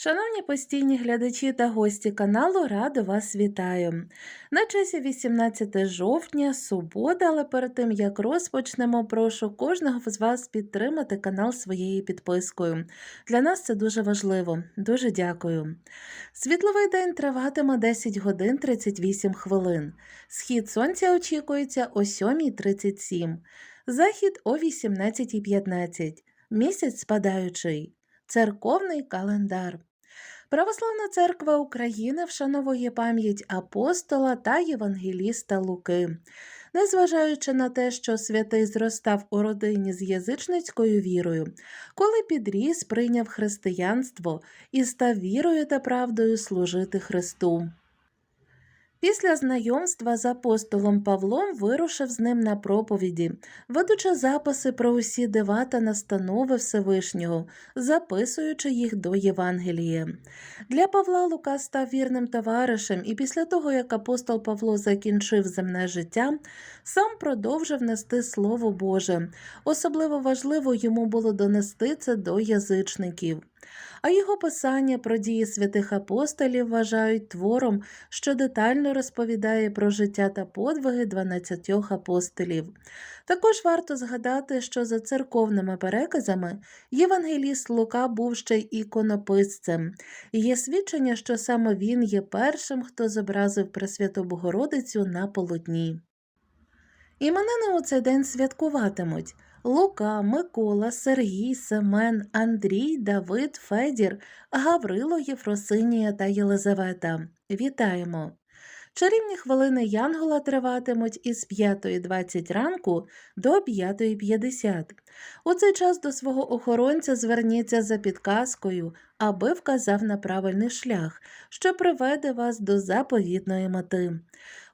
Шановні постійні глядачі та гості каналу, радо вас вітаю. На часі 18 жовтня, субота, але перед тим як розпочнемо, прошу кожного з вас підтримати канал своєю підпискою. Для нас це дуже важливо. Дуже дякую. Світловий день триватиме 10 годин 38 хвилин. Схід сонця очікується о 7.37, захід о 18.15, місяць спадаючий. Церковний календар. Православна церква України вшановує пам'ять апостола та євангеліста Луки. Незважаючи на те, що святий зростав у родині з язичницькою вірою, коли підріс, прийняв християнство і став вірою та правдою служити Христу. Після знайомства з апостолом Павлом вирушив з ним на проповіді, ведучи записи про усі дива та настанови Всевишнього, записуючи їх до Євангелія. Для Павла Лука став вірним товаришем, і після того, як апостол Павло закінчив земне життя, сам продовжив нести Слово Боже. Особливо важливо йому було донести це до язичників. А його писання про дії святих апостолів вважають твором, що детально розповідає про життя та подвиги 12 апостолів. Також варто згадати, що за церковними переказами євангеліст Лука був ще й іконописцем. І Є свідчення, що саме він є першим, хто зобразив Пресвяту Богородицю на полотні. Іменини у цей день святкуватимуть Лука, Микола, Сергій, Семен, Андрій, Давид, Федір, Гаврило, Єфросинія та Єлизавета. Вітаємо! Чарівні хвилини Янгола триватимуть із 5.20 ранку до 5.50. У цей час до свого охоронця зверніться за підказкою, аби вказав на правильний шлях, що приведе вас до заповітної мети.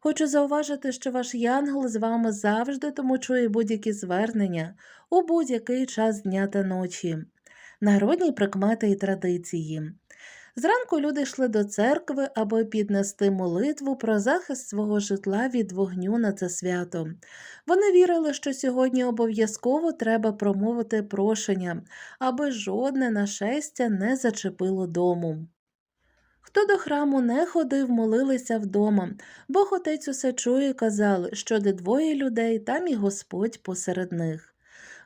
Хочу зауважити, що ваш янгол з вами завжди тому чує будь-які звернення у будь-який час дня та ночі, народні прикмети і традиції. Зранку люди йшли до церкви, аби піднести молитву про захист свого житла від вогню на це свято. Вони вірили, що сьогодні обов'язково треба промовити прошення, аби жодне нашестя не зачепило дому. Хто до храму не ходив, молилися вдома, Бог отець усе чує, казали, що де двоє людей, там і Господь посеред них.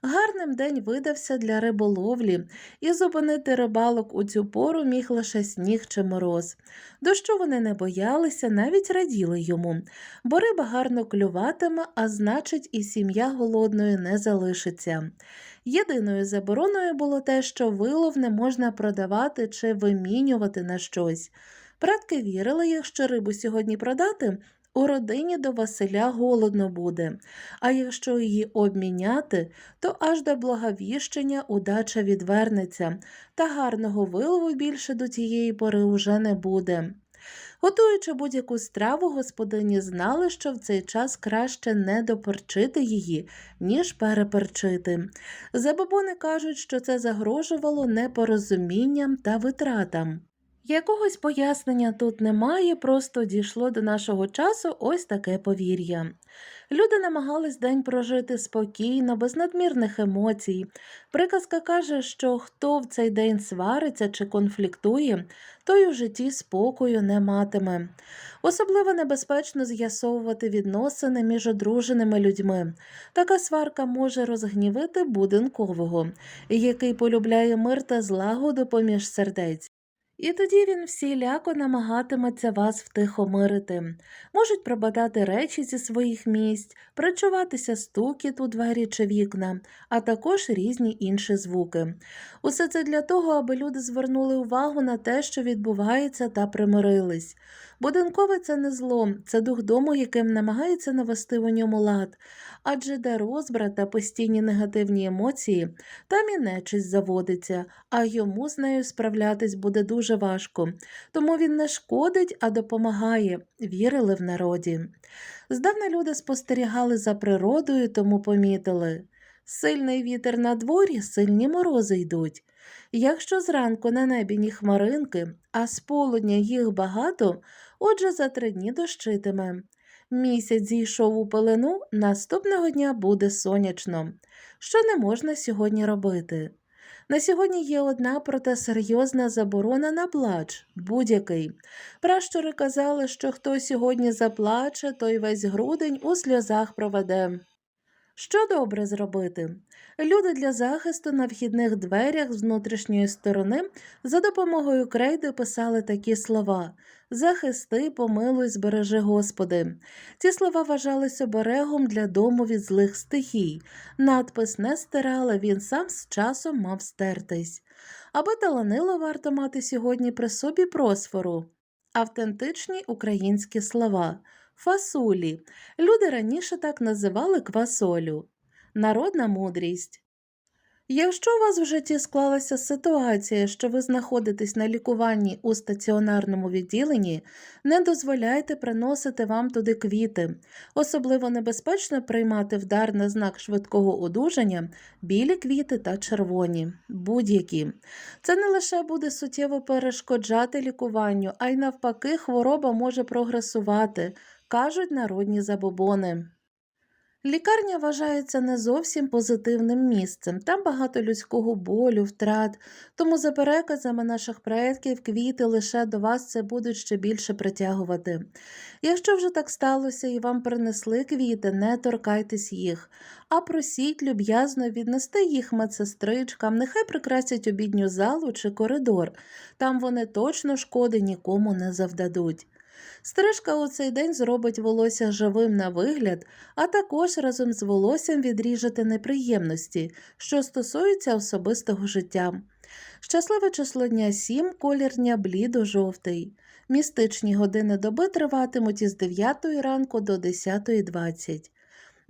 Гарним день видався для риболовлі, і зупинити рибалок у цю пору міг лише сніг чи мороз. Дощу вони не боялися, навіть раділи йому, бо риба гарно клюватиме, а значить, і сім'я голодною не залишиться. Єдиною забороною було те, що вилов не можна продавати чи вимінювати на щось. Предки вірили, якщо рибу сьогодні продати, у родині до Василя голодно буде, а якщо її обміняти, то аж до благовіщення удача відвернеться, та гарного вилову більше до тієї пори уже не буде. Готуючи будь-яку страву, господині знали, що в цей час краще не доперчити її, ніж переперчити. Забобони кажуть, що це загрожувало непорозумінням та витратам. Якогось пояснення тут немає, просто дійшло до нашого часу ось таке повір'я. Люди намагались день прожити спокійно, без надмірних емоцій. Приказка каже, що хто в цей день свариться чи конфліктує, той у житті спокою не матиме. Особливо небезпечно з'ясовувати відносини між одруженими людьми. Така сварка може розгнівити будинкового, який полюбляє мир та злагоду поміж сердець. І тоді він всіляко намагатиметься вас втихомирити. Можуть прибадати речі зі своїх місць, причуватися стукіт у двері чи вікна, а також різні інші звуки. Усе це для того, аби люди звернули увагу на те, що відбувається, та примирились. Будинкове це не зло, це дух дому, яким намагається навести у ньому лад, адже де розбрат та постійні негативні емоції, там і нечисть заводиться, а йому з нею справлятись буде дуже важко. Тому він не шкодить, а допомагає, вірили в народі. Здавна люди спостерігали за природою, тому помітили. Сильний вітер на дворі, сильні морози йдуть. Якщо зранку на небі ні хмаринки, а з полудня їх багато, отже за три дні дощитиме. Місяць зійшов у пелену, наступного дня буде сонячно. Що не можна сьогодні робити? На сьогодні є одна, проте серйозна заборона на плач, будь-який. Пращури казали, що хто сьогодні заплаче, той весь грудень у сльозах проведе. Що добре зробити? Люди для захисту на вхідних дверях з внутрішньої сторони за допомогою крейди писали такі слова Захисти, помилуй, збережи Господи. Ці слова вважались оберегом для дому від злих стихій. Надпис не стирали, він сам з часом мав стертись. Аби таланило варто мати сьогодні при собі просфору. Автентичні українські слова. Фасулі. Люди раніше так називали квасолю. Народна мудрість. Якщо у вас в житті склалася ситуація, що ви знаходитесь на лікуванні у стаціонарному відділенні, не дозволяйте приносити вам туди квіти. Особливо небезпечно приймати вдар на знак швидкого одужання білі квіти та червоні, будь-які. Це не лише буде суттєво перешкоджати лікуванню, а й навпаки, хвороба може прогресувати, кажуть народні забобони. Лікарня вважається не зовсім позитивним місцем. Там багато людського болю, втрат. Тому, за переказами наших предків, квіти лише до вас це будуть ще більше притягувати. Якщо вже так сталося і вам принесли квіти, не торкайтесь їх, а просіть люб'язно віднести їх медсестричкам, нехай прикрасять обідню залу чи коридор. Там вони точно шкоди нікому не завдадуть. Стрижка у цей день зробить волосся живим на вигляд, а також разом з волоссям відріжете неприємності, що стосуються особистого життя. Щасливе число дня 7, колір дня блідо-жовтий. Містичні години доби триватимуть із 9 ранку до 10.20.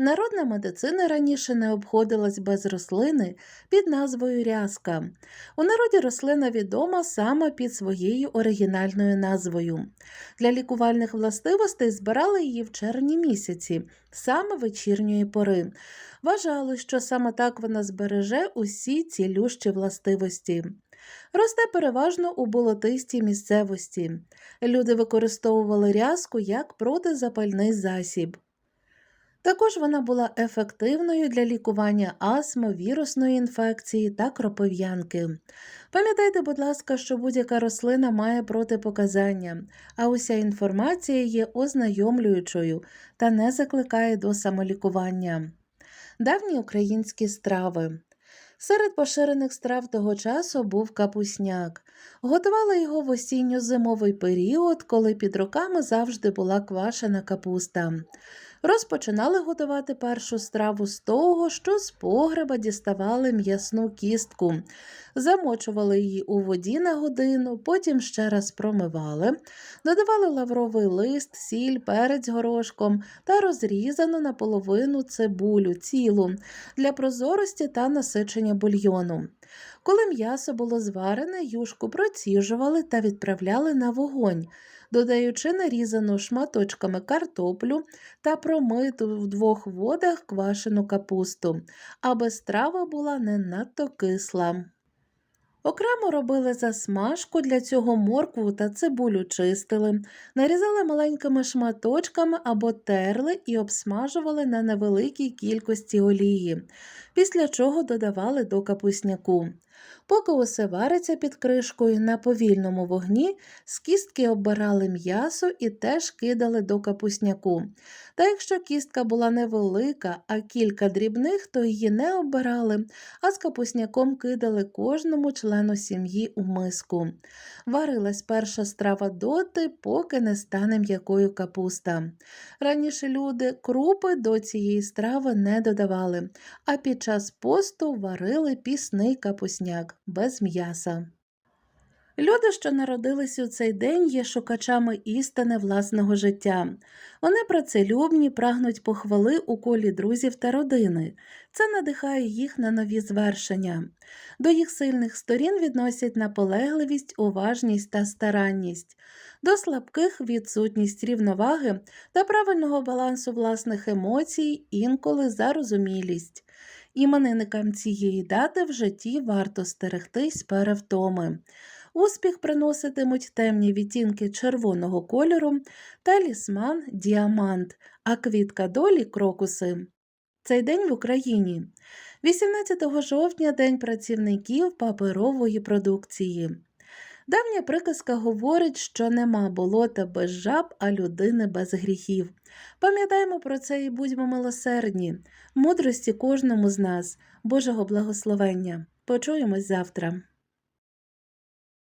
Народна медицина раніше не обходилась без рослини під назвою рязка. У народі рослина відома саме під своєю оригінальною назвою. Для лікувальних властивостей збирали її в червні місяці, саме вечірньої пори. Вважали, що саме так вона збереже усі цілющі властивості. Росте переважно у болотистій місцевості. Люди використовували рязку як протизапальний засіб. Також вона була ефективною для лікування астми, вірусної інфекції та кропив'янки. Пам'ятайте, будь ласка, що будь-яка рослина має протипоказання, а уся інформація є ознайомлюючою та не закликає до самолікування. Давні українські страви. Серед поширених страв того часу був капусняк. Готували його в осінньо-зимовий період, коли під руками завжди була квашена капуста. Розпочинали готувати першу страву з того, що з погреба діставали м'ясну кістку, замочували її у воді на годину, потім ще раз промивали, додавали лавровий лист, сіль, перець горошком та розрізану наполовину цибулю цілу для прозорості та насичення бульйону. Коли м'ясо було зварене, юшку проціжували та відправляли на вогонь додаючи нарізану шматочками картоплю та промиту в двох водах квашену капусту, аби страва була не надто кисла. Окремо робили засмажку, для цього моркву та цибулю чистили, нарізали маленькими шматочками або терли і обсмажували на невеликій кількості олії, після чого додавали до капусняку. Поки усе вариться під кришкою на повільному вогні, з кістки оббирали м'ясо і теж кидали до капусняку. Та якщо кістка була невелика, а кілька дрібних, то її не оббирали, а з капусняком кидали кожному члену сім'ї у миску. Варилась перша страва доти, поки не стане м'якою капуста. Раніше люди крупи до цієї страви не додавали, а під час посту варили пісний капусняк без м'яса. Люди, що народились у цей день, є шукачами істини власного життя. Вони працелюбні, прагнуть похвали у колі друзів та родини. Це надихає їх на нові звершення. До їх сильних сторін відносять наполегливість, уважність та старанність, до слабких відсутність рівноваги та правильного балансу власних емоцій, інколи зарозумілість. Іменинникам цієї дати в житті варто стерегтись перевтоми. Успіх приноситимуть темні відтінки червоного кольору, талісман діамант, а квітка долі крокуси. цей день в Україні? 18 жовтня День працівників паперової продукції. Давня приказка говорить, що нема болота без жаб, а людини без гріхів. Пам'ятаємо про це і будьмо милосердні, мудрості кожному з нас, Божого благословення. Почуємось завтра.